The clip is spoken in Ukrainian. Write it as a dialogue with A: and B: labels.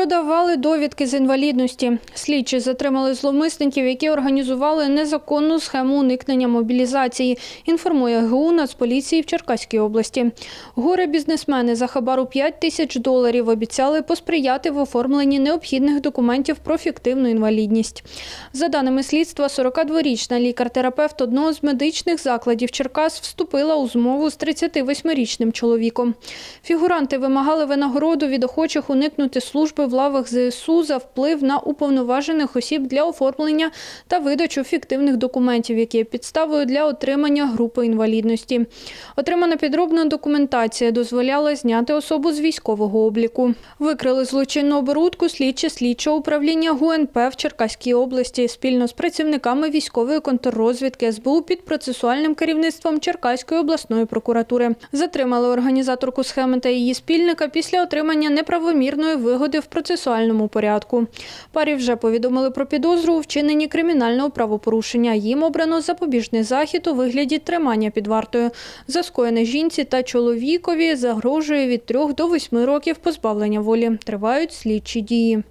A: Продавали довідки з інвалідності. Слідчі затримали зловмисників, які організували незаконну схему уникнення мобілізації, інформує ГУ Нацполіції в Черкаській області. Горе бізнесмени за хабару 5 тисяч доларів обіцяли посприяти в оформленні необхідних документів про фіктивну інвалідність. За даними слідства, 42-річна лікар-терапевт одного з медичних закладів Черкас вступила у змову з 38-річним чоловіком. Фігуранти вимагали винагороду від охочих уникнути служби в лавах ЗСУ за вплив на уповноважених осіб для оформлення та видачу фіктивних документів, які є підставою для отримання групи інвалідності. Отримана підробна документація дозволяла зняти особу з військового обліку. Викрили злочинну оборудку слідчі слідчого управління ГУНП в Черкаській області спільно з працівниками військової контррозвідки СБУ під процесуальним керівництвом Черкаської обласної прокуратури. Затримали організаторку схеми та її спільника після отримання неправомірної вигоди в процесуальному порядку. Парі вже повідомили про підозру у вчиненні кримінального правопорушення. Їм обрано запобіжний захід у вигляді тримання під вартою. За скоєне жінці та чоловікові загрожує від 3 до 8 років позбавлення волі. Тривають слідчі дії.